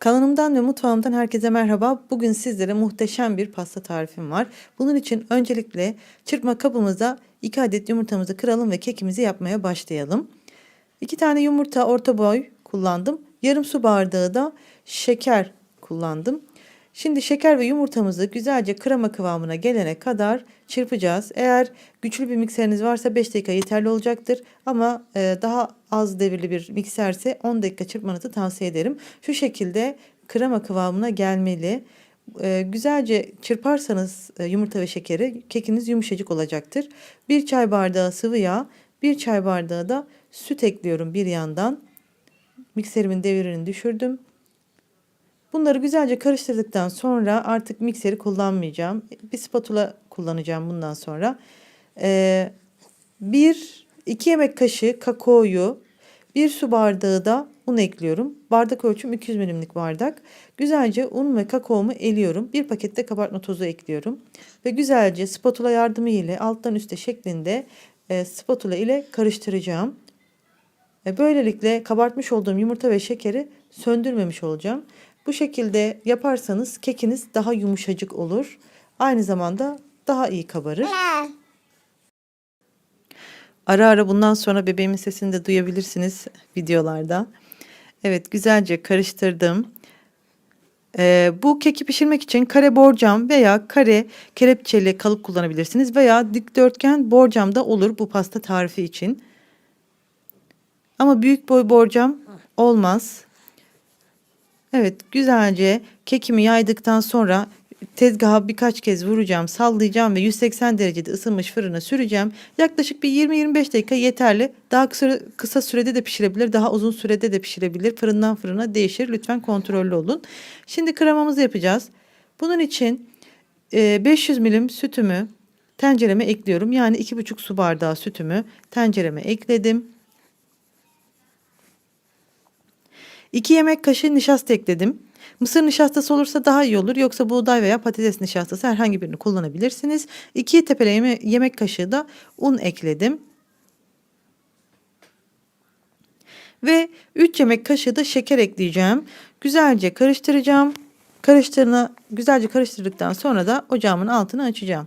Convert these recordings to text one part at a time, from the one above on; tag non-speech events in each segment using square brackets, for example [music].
Kanalımdan ve mutfağımdan herkese merhaba. Bugün sizlere muhteşem bir pasta tarifim var. Bunun için öncelikle çırpma kabımıza 2 adet yumurtamızı kıralım ve kekimizi yapmaya başlayalım. 2 tane yumurta orta boy kullandım. Yarım su bardağı da şeker kullandım. Şimdi şeker ve yumurtamızı güzelce krema kıvamına gelene kadar çırpacağız. Eğer güçlü bir mikseriniz varsa 5 dakika yeterli olacaktır. Ama e, daha az devirli bir mikserse 10 dakika çırpmanızı tavsiye ederim. Şu şekilde krema kıvamına gelmeli. E, güzelce çırparsanız e, yumurta ve şekeri kekiniz yumuşacık olacaktır. 1 çay bardağı sıvı yağ, 1 çay bardağı da süt ekliyorum bir yandan. Mikserimin devirini düşürdüm. Bunları güzelce karıştırdıktan sonra artık mikseri kullanmayacağım. Bir spatula kullanacağım bundan sonra. Ee, bir, iki yemek kaşığı kakaoyu, bir su bardağı da un ekliyorum. Bardak ölçüm 200 milimlik bardak. Güzelce un ve kakaomu eliyorum. Bir pakette kabartma tozu ekliyorum. Ve güzelce spatula yardımı ile alttan üste şeklinde e, spatula ile karıştıracağım. E, böylelikle kabartmış olduğum yumurta ve şekeri söndürmemiş olacağım. Bu şekilde yaparsanız kekiniz daha yumuşacık olur. Aynı zamanda daha iyi kabarır. Ara ara bundan sonra bebeğimin sesini de duyabilirsiniz videolarda. Evet güzelce karıştırdım. Ee, bu keki pişirmek için kare borcam veya kare kelepçeli kalıp kullanabilirsiniz. Veya dikdörtgen borcam da olur bu pasta tarifi için. Ama büyük boy borcam olmaz. Evet güzelce kekimi yaydıktan sonra tezgaha birkaç kez vuracağım, sallayacağım ve 180 derecede ısınmış fırına süreceğim. Yaklaşık bir 20-25 dakika yeterli. Daha kısa, kısa sürede de pişirebilir, daha uzun sürede de pişirebilir. Fırından fırına değişir. Lütfen kontrollü olun. Şimdi kremamızı yapacağız. Bunun için 500 milim sütümü tencereme ekliyorum. Yani 2,5 su bardağı sütümü tencereme ekledim. 2 yemek kaşığı nişasta ekledim. Mısır nişastası olursa daha iyi olur. Yoksa buğday veya patates nişastası herhangi birini kullanabilirsiniz. 2 tepele yeme yemek kaşığı da un ekledim. Ve 3 yemek kaşığı da şeker ekleyeceğim. Güzelce karıştıracağım. Karıştırını güzelce karıştırdıktan sonra da ocağımın altını açacağım.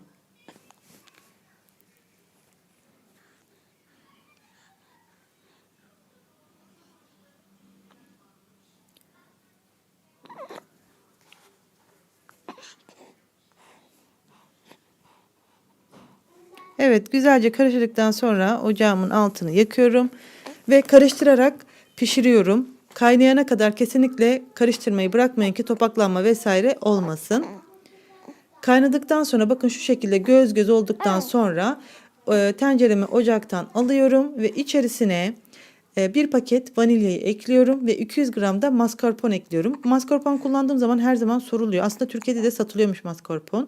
Evet güzelce karıştırdıktan sonra ocağımın altını yakıyorum ve karıştırarak pişiriyorum. Kaynayana kadar kesinlikle karıştırmayı bırakmayın ki topaklanma vesaire olmasın. Kaynadıktan sonra bakın şu şekilde göz göz olduktan sonra e, tenceremi ocaktan alıyorum ve içerisine bir paket vanilyayı ekliyorum ve 200 gram da mascarpone ekliyorum. Mascarpone kullandığım zaman her zaman soruluyor. Aslında Türkiye'de de satılıyormuş mascarpone.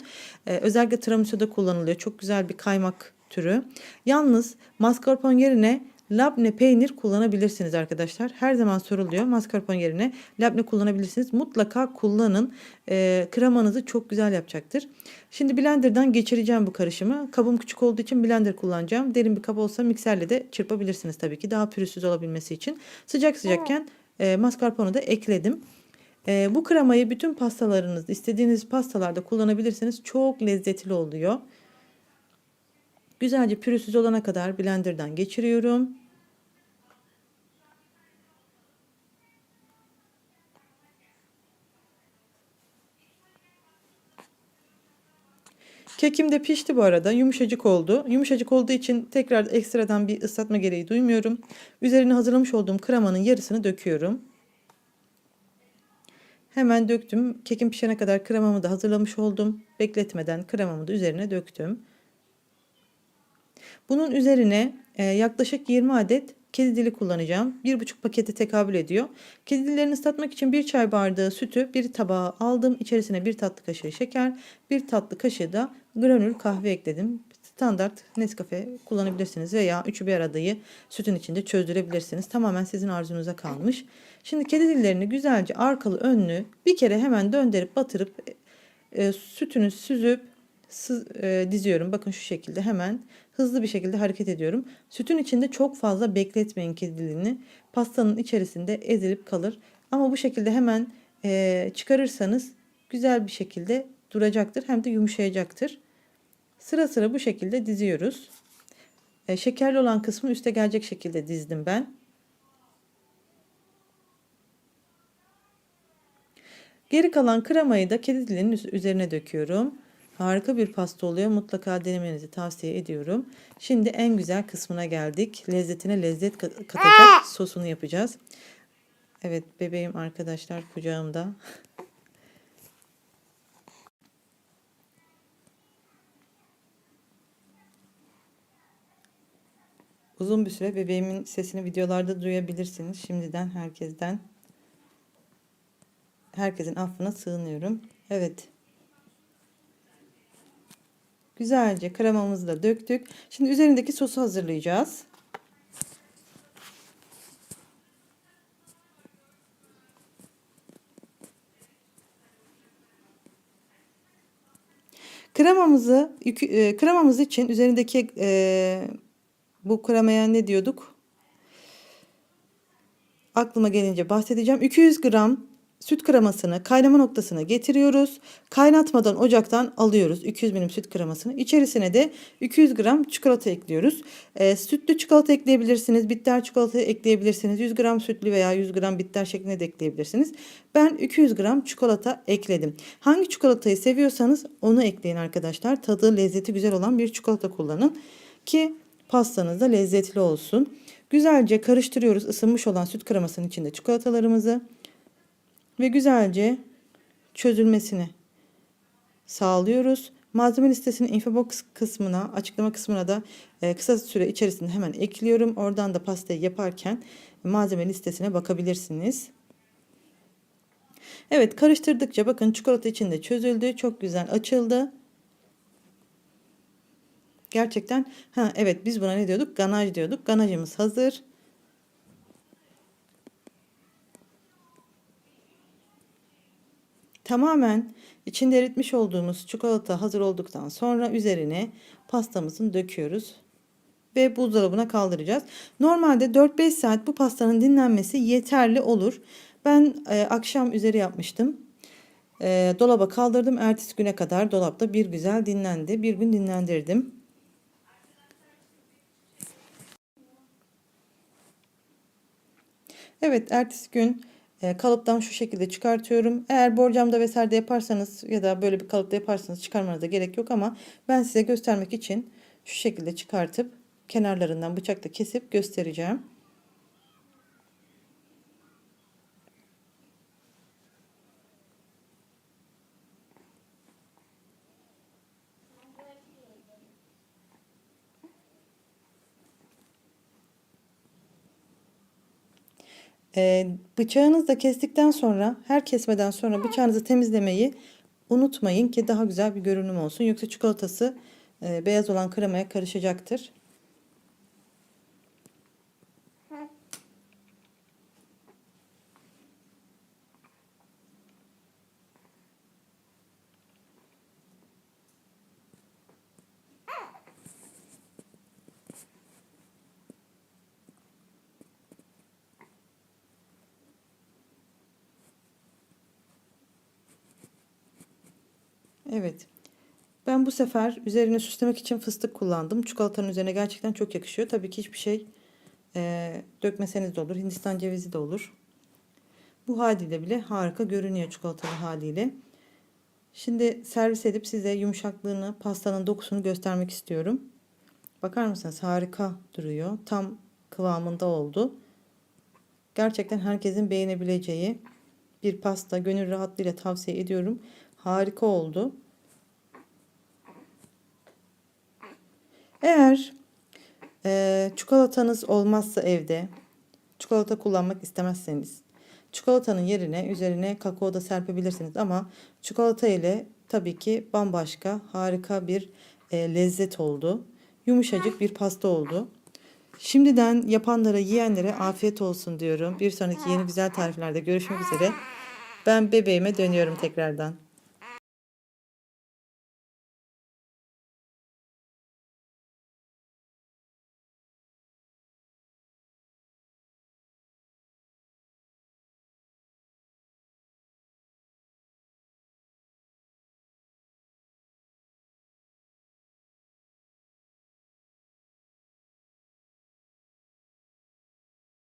E, özellikle tiramisu'da kullanılıyor. Çok güzel bir kaymak türü. Yalnız mascarpone yerine labne peynir kullanabilirsiniz arkadaşlar. Her zaman soruluyor. Mascarpone yerine labne kullanabilirsiniz. Mutlaka kullanın. E, kremanızı çok güzel yapacaktır. Şimdi blenderdan geçireceğim bu karışımı. Kabım küçük olduğu için blender kullanacağım. Derin bir kap olsa mikserle de çırpabilirsiniz tabii ki. Daha pürüzsüz olabilmesi için. Sıcak sıcakken e, mascarpone'u da ekledim. E, bu kremayı bütün pastalarınız, istediğiniz pastalarda kullanabilirsiniz. Çok lezzetli oluyor. Güzelce pürüzsüz olana kadar blenderdan geçiriyorum. Kekim de pişti bu arada. Yumuşacık oldu. Yumuşacık olduğu için tekrar ekstradan bir ıslatma gereği duymuyorum. Üzerine hazırlamış olduğum kremanın yarısını döküyorum. Hemen döktüm. Kekim pişene kadar kremamı da hazırlamış oldum. Bekletmeden kremamı da üzerine döktüm. Bunun üzerine e, yaklaşık 20 adet kedi dili kullanacağım. 1,5 paketi tekabül ediyor. Kedi dillerini ıslatmak için bir çay bardağı sütü bir tabağa aldım. İçerisine bir tatlı kaşığı şeker, bir tatlı kaşığı da granül kahve ekledim. Standart Nescafe kullanabilirsiniz veya üçü bir aradayı sütün içinde çözdürebilirsiniz. Tamamen sizin arzunuza kalmış. Şimdi kedi dillerini güzelce arkalı önlü bir kere hemen döndürüp batırıp e, sütünü süzüp e, diziyorum. Bakın şu şekilde hemen hızlı bir şekilde hareket ediyorum. Sütün içinde çok fazla bekletmeyin kediliğini. Pastanın içerisinde ezilip kalır. Ama bu şekilde hemen e, çıkarırsanız güzel bir şekilde duracaktır hem de yumuşayacaktır. Sıra sıra bu şekilde diziyoruz. E, şekerli olan kısmı üste gelecek şekilde dizdim ben. Geri kalan kremayı da kedi dilinin üzerine döküyorum. Harika bir pasta oluyor. Mutlaka denemenizi tavsiye ediyorum. Şimdi en güzel kısmına geldik. Lezzetine lezzet katacak sosunu yapacağız. Evet bebeğim arkadaşlar kucağımda. [laughs] Uzun bir süre bebeğimin sesini videolarda duyabilirsiniz. Şimdiden herkesten herkesin affına sığınıyorum. Evet. Güzelce kremamızı da döktük. Şimdi üzerindeki sosu hazırlayacağız. Kremamızı e, kremamız için üzerindeki e, bu kremaya ne diyorduk? Aklıma gelince bahsedeceğim. 200 gram süt kremasını kaynama noktasına getiriyoruz. Kaynatmadan ocaktan alıyoruz 200 milim süt kremasını. İçerisine de 200 gram çikolata ekliyoruz. E, sütlü çikolata ekleyebilirsiniz. Bitter çikolata ekleyebilirsiniz. 100 gram sütlü veya 100 gram bitter şeklinde de ekleyebilirsiniz. Ben 200 gram çikolata ekledim. Hangi çikolatayı seviyorsanız onu ekleyin arkadaşlar. Tadı lezzeti güzel olan bir çikolata kullanın. Ki pastanız da lezzetli olsun. Güzelce karıştırıyoruz ısınmış olan süt kremasının içinde çikolatalarımızı ve güzelce çözülmesini sağlıyoruz. Malzeme listesinin infobox kısmına, açıklama kısmına da e, kısa süre içerisinde hemen ekliyorum. Oradan da pastayı yaparken malzeme listesine bakabilirsiniz. Evet karıştırdıkça bakın çikolata içinde çözüldü. Çok güzel açıldı. Gerçekten ha evet biz buna ne diyorduk? Ganaj diyorduk. Ganajımız hazır. Tamamen içinde eritmiş olduğumuz çikolata hazır olduktan sonra üzerine pastamızın döküyoruz ve buzdolabına kaldıracağız. Normalde 4-5 saat bu pastanın dinlenmesi yeterli olur. Ben e, akşam üzeri yapmıştım. E, dolaba kaldırdım. Ertesi güne kadar dolapta bir güzel dinlendi. Bir gün dinlendirdim. Evet ertesi gün e, kalıptan şu şekilde çıkartıyorum. Eğer borcamda vesaire yaparsanız ya da böyle bir kalıpta yaparsanız çıkarmanıza gerek yok ama ben size göstermek için şu şekilde çıkartıp kenarlarından bıçakla kesip göstereceğim. Ee, bıçağınızla kestikten sonra her kesmeden sonra bıçağınızı temizlemeyi unutmayın ki daha güzel bir görünüm olsun. Yoksa çikolatası e, beyaz olan kremaya karışacaktır. Evet. Ben bu sefer üzerine süslemek için fıstık kullandım. Çikolatanın üzerine gerçekten çok yakışıyor. Tabii ki hiçbir şey e, dökmeseniz de olur. Hindistan cevizi de olur. Bu haliyle bile harika görünüyor çikolatalı haliyle. Şimdi servis edip size yumuşaklığını, pastanın dokusunu göstermek istiyorum. Bakar mısınız? Harika duruyor. Tam kıvamında oldu. Gerçekten herkesin beğenebileceği bir pasta. Gönül rahatlığıyla tavsiye ediyorum. Harika oldu. Eğer e, çikolatanız olmazsa evde çikolata kullanmak istemezseniz çikolatanın yerine üzerine kakao da serpebilirsiniz ama çikolata ile tabii ki bambaşka harika bir e, lezzet oldu. Yumuşacık bir pasta oldu. Şimdiden yapanlara, yiyenlere afiyet olsun diyorum. Bir sonraki yeni güzel tariflerde görüşmek üzere. Ben bebeğime dönüyorum tekrardan.